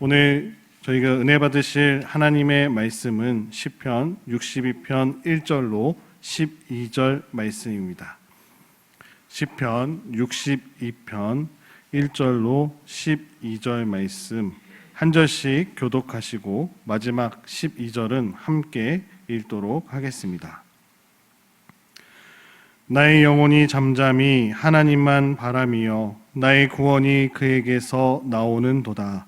오늘 저희가 은혜 받으실 하나님의 말씀은 시편 62편 1절로 12절 말씀입니다. 시편 62편 1절로 12절 말씀 한 절씩 교독하시고 마지막 12절은 함께 읽도록 하겠습니다. 나의 영혼이 잠잠히 하나님만 바람이여 나의 구원이 그에게서 나오는도다.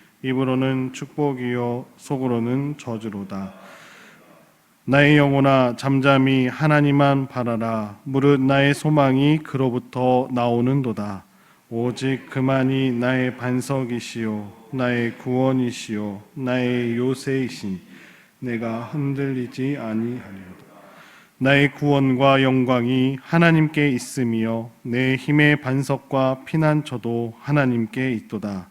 입으로는 축복이요 속으로는 저주로다. 나의 영혼아 잠잠히 하나님만 바라라 무릇 나의 소망이 그로부터 나오는도다. 오직 그만이 나의 반석이시요 나의 구원이시요 나의 요새이신 내가 흔들리지 아니하리로다. 나의 구원과 영광이 하나님께 있으며 내 힘의 반석과 피난처도 하나님께 있도다.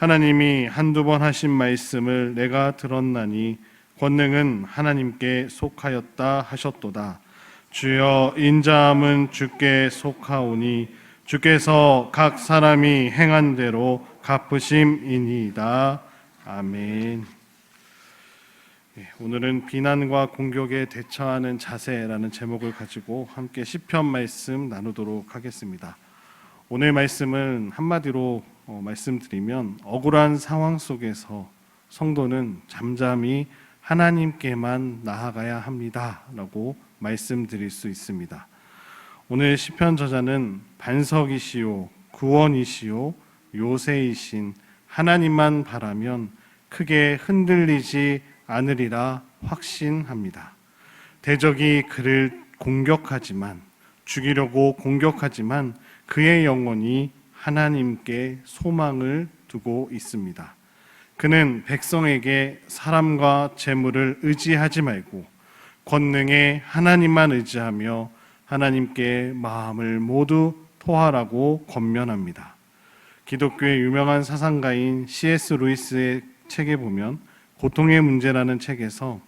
하나님이 한두 번 하신 말씀을 내가 들었나니 권능은 하나님께 속하였다 하셨도다. 주여 인자함은 주께 속하오니 주께서 각 사람이 행한 대로 갚으심이니이다. 아멘. 예, 오늘은 비난과 공격에 대처하는 자세라는 제목을 가지고 함께 시편 말씀 나누도록 하겠습니다. 오늘 말씀은 한마디로 어, 말씀드리면 억울한 상황 속에서 성도는 잠잠히 하나님께만 나아가야 합니다라고 말씀드릴 수 있습니다. 오늘 시편 저자는 반석이시요 구원이시요 요새이신 하나님만 바라면 크게 흔들리지 않으리라 확신합니다. 대적이 그를 공격하지만 죽이려고 공격하지만 그의 영혼이 하나님께 소망을 두고 있습니다. 그는 백성에게 사람과 재물을 의지하지 말고 권능에 하나님만 의지하며 하나님께 마음을 모두 토하라고 권면합니다. 기독교의 유명한 사상가인 C.S. 루이스의 책에 보면 고통의 문제라는 책에서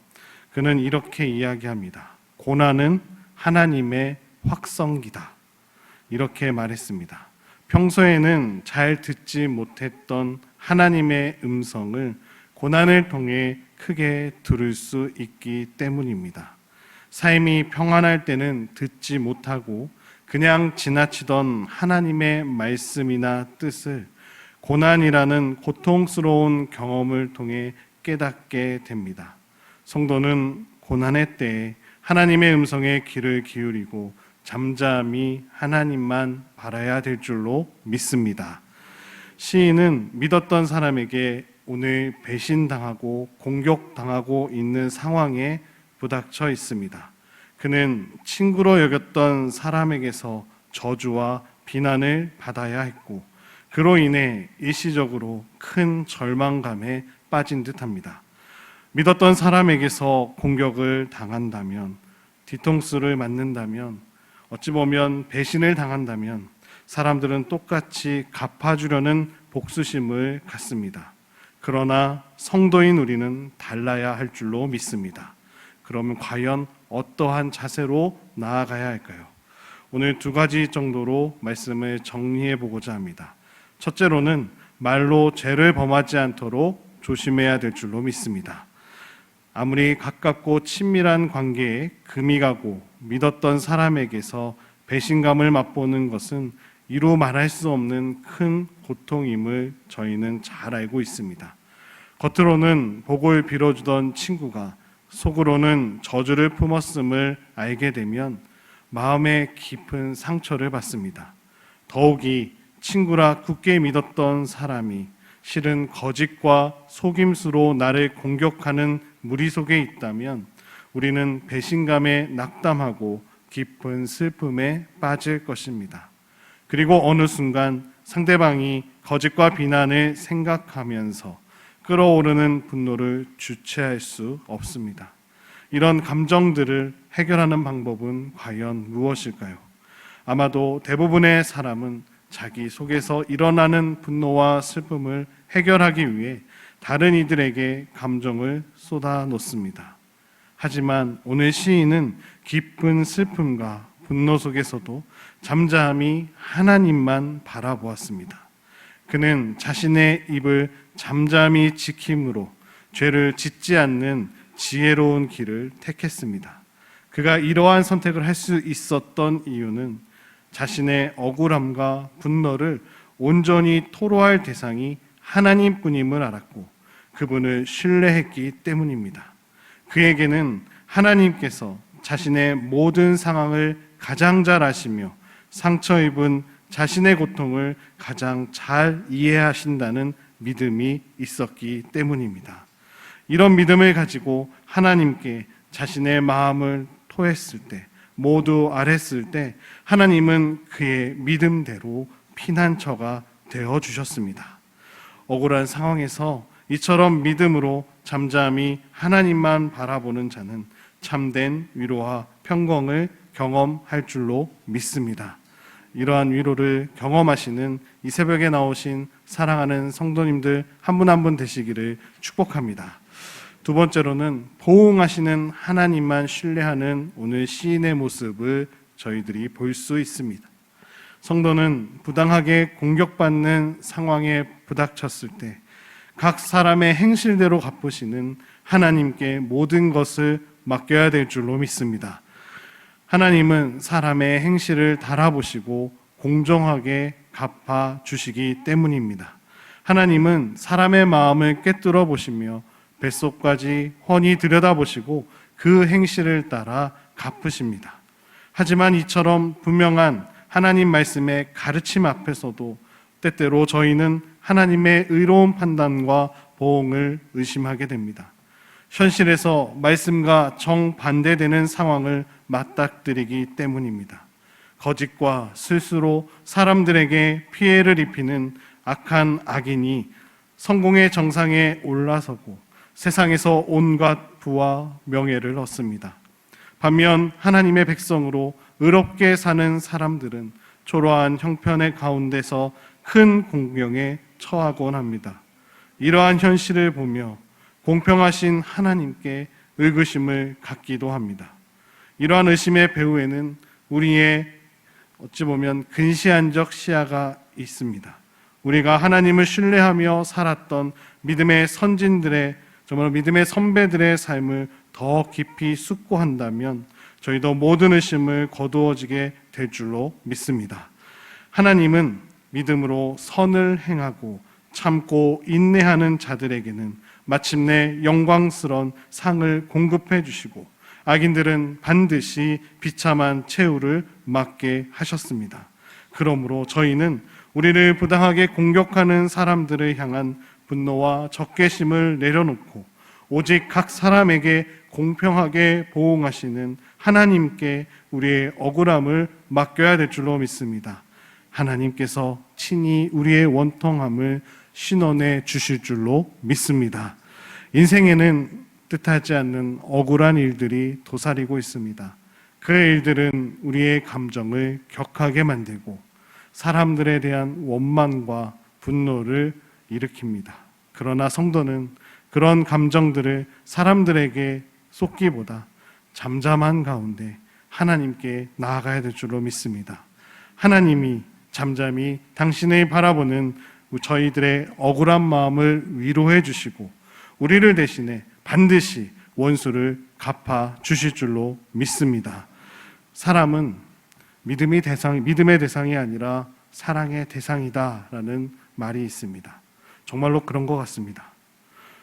그는 이렇게 이야기합니다. 고난은 하나님의 확성기다. 이렇게 말했습니다. 평소에는 잘 듣지 못했던 하나님의 음성을 고난을 통해 크게 들을 수 있기 때문입니다. 삶이 평안할 때는 듣지 못하고 그냥 지나치던 하나님의 말씀이나 뜻을 고난이라는 고통스러운 경험을 통해 깨닫게 됩니다. 성도는 고난의 때에 하나님의 음성에 귀를 기울이고 잠잠히 하나님만 바라야 될 줄로 믿습니다. 시인은 믿었던 사람에게 오늘 배신당하고 공격당하고 있는 상황에 부닥쳐 있습니다. 그는 친구로 여겼던 사람에게서 저주와 비난을 받아야 했고, 그로 인해 일시적으로 큰 절망감에 빠진 듯 합니다. 믿었던 사람에게서 공격을 당한다면, 뒤통수를 맞는다면, 어찌 보면 배신을 당한다면, 사람들은 똑같이 갚아주려는 복수심을 갖습니다. 그러나 성도인 우리는 달라야 할 줄로 믿습니다. 그러면 과연 어떠한 자세로 나아가야 할까요? 오늘 두 가지 정도로 말씀을 정리해 보고자 합니다. 첫째로는 말로 죄를 범하지 않도록 조심해야 될 줄로 믿습니다. 아무리 가깝고 친밀한 관계에 금이 가고 믿었던 사람에게서 배신감을 맛보는 것은 이루 말할 수 없는 큰 고통임을 저희는 잘 알고 있습니다. 겉으로는 복을 빌어주던 친구가 속으로는 저주를 품었음을 알게 되면 마음에 깊은 상처를 받습니다. 더욱이 친구라 굳게 믿었던 사람이 실은 거짓과 속임수로 나를 공격하는 무리 속에 있다면 우리는 배신감에 낙담하고 깊은 슬픔에 빠질 것입니다. 그리고 어느 순간 상대방이 거짓과 비난을 생각하면서 끌어오르는 분노를 주체할 수 없습니다. 이런 감정들을 해결하는 방법은 과연 무엇일까요? 아마도 대부분의 사람은 자기 속에서 일어나는 분노와 슬픔을 해결하기 위해 다른 이들에게 감정을 쏟아 놓습니다. 하지만 오늘 시인은 깊은 슬픔과 분노 속에서도 잠잠히 하나님만 바라보았습니다. 그는 자신의 입을 잠잠히 지킴으로 죄를 짓지 않는 지혜로운 길을 택했습니다. 그가 이러한 선택을 할 수 있었던 이유는 자신의 억울함과 분노를 온전히 토로할 대상이 하나님뿐임을 알았고 그분을 신뢰했기 때문입니다. 그에게는 하나님께서 자신의 모든 상황을 가장 잘 아시며 상처 입은 자신의 고통을 가장 잘 이해하신다는 믿음이 있었기 때문입니다. 이런 믿음을 가지고 하나님께 자신의 마음을 토했을 때, 모두 아랬을 때, 하나님은 그의 믿음대로 피난처가 되어 주셨습니다. 억울한 상황에서 이처럼 믿음으로 잠잠히 하나님만 바라보는 자는 참된 위로와 평강을 경험할 줄로 믿습니다. 이러한 위로를 경험하시는 이 새벽에 나오신 사랑하는 성도님들 한 분 한 분 되시기를 축복합니다. 두 번째로는 보응하시는 하나님만 신뢰하는 오늘 시인의 모습을 저희들이 볼 수 있습니다. 성도는 부당하게 공격받는 상황에 부닥쳤을 때 각 사람의 행실대로 갚으시는 하나님께 모든 것을 맡겨야 될 줄로 믿습니다. 하나님은 사람의 행실을 달아보시고 공정하게 갚아 주시기 때문입니다. 하나님은 사람의 마음을 꿰뚫어 보시며 뱃속까지 훤히 들여다보시고 그 행실을 따라 갚으십니다. 하지만 이처럼 분명한 하나님 말씀의 가르침 앞에서도 때때로 저희는 하나님의 의로운 판단과 보응을 의심하게 됩니다. 현실에서 말씀과 정반대되는 상황을 맞닥뜨리기 때문입니다. 거짓과 실수로 사람들에게 피해를 입히는 악한 악인이 성공의 정상에 올라서고 세상에서 온갖 부와 명예를 얻습니다. 반면 하나님의 백성으로 의롭게 사는 사람들은 초라한 형편의 가운데서 큰 공경에 처하곤 합니다. 이러한 현실을 보며 공평하신 하나님께 의구심을 갖기도 합니다. 이러한 의심의 배후에는 우리의 어찌 보면 근시안적 시야가 있습니다. 우리가 하나님을 신뢰하며 살았던 믿음의 선진들의 정말 믿음의 선배들의 삶을 더 깊이 숙고한다면 저희도 모든 의심을 거두어지게 될 줄로 믿습니다. 하나님은 믿음으로 선을 행하고 참고 인내하는 자들에게는 마침내 영광스러운 상을 공급해 주시고 악인들은 반드시 비참한 최후를 맞게 하셨습니다. 그러므로 저희는 우리를 부당하게 공격하는 사람들을 향한 분노와 적개심을 내려놓고 오직 각 사람에게 공평하게 보응하시는 하나님께 우리의 억울함을 맡겨야 될 줄로 믿습니다. 하나님께서 친히 우리의 원통함을 신원해 주실 줄로 믿습니다. 인생에는 뜻하지 않는 억울한 일들이 도사리고 있습니다. 그 일들은 우리의 감정을 격하게 만들고 사람들에 대한 원망과 분노를 일으킵니다. 그러나 성도는 그런 감정들을 사람들에게 쏟기보다 잠잠한 가운데 하나님께 나아가야 될 줄로 믿습니다. 하나님이 잠잠히 당신을 바라보는 저희들의 억울한 마음을 위로해 주시고 우리를 대신해 반드시 원수를 갚아 주실 줄로 믿습니다. 사람은 믿음이 대상, 믿음의 대상이 아니라 사랑의 대상이다라는 말이 있습니다. 정말로 그런 것 같습니다.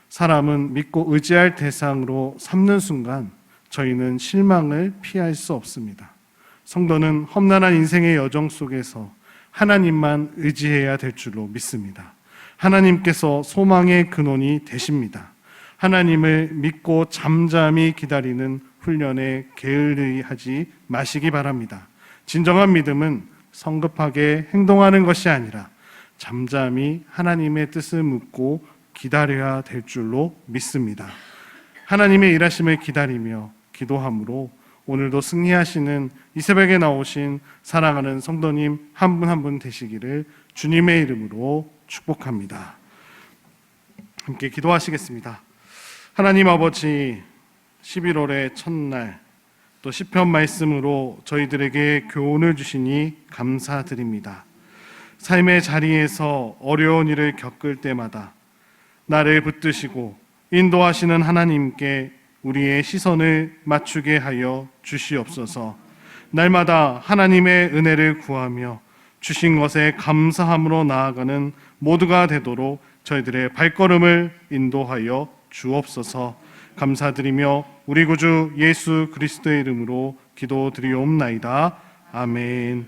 사람은 믿고 의지할 대상으로 삼는 순간 저희는 실망을 피할 수 없습니다. 성도는 험난한 인생의 여정 속에서 하나님만 의지해야 될 줄로 믿습니다. 하나님께서 소망의 근원이 되십니다. 하나님을 믿고 잠잠히 기다리는 훈련에 게을리하지 마시기 바랍니다. 진정한 믿음은 성급하게 행동하는 것이 아니라 잠잠히 하나님의 뜻을 묻고 기다려야 될 줄로 믿습니다. 하나님의 일하심을 기다리며 기도함으로 오늘도 승리하시는 이 새벽에 나오신 사랑하는 성도님 한분 한 분 되시기를 주님의 이름으로 축복합니다. 함께 기도하시겠습니다. 하나님 아버지 11월의 첫날 또 시편 말씀으로 저희들에게 교훈을 주시니 감사드립니다. 삶의 자리에서 어려운 일을 겪을 때마다 나를 붙드시고 인도하시는 하나님께 우리의 시선을 맞추게 하여 주시옵소서. 날마다 하나님의 은혜를 구하며 주신 것에 감사함으로 나아가는 모두가 되도록 저희들의 발걸음을 인도하여 주옵소서. 감사드리며 우리 구주 예수 그리스도의 이름으로 기도드리옵나이다. 아멘.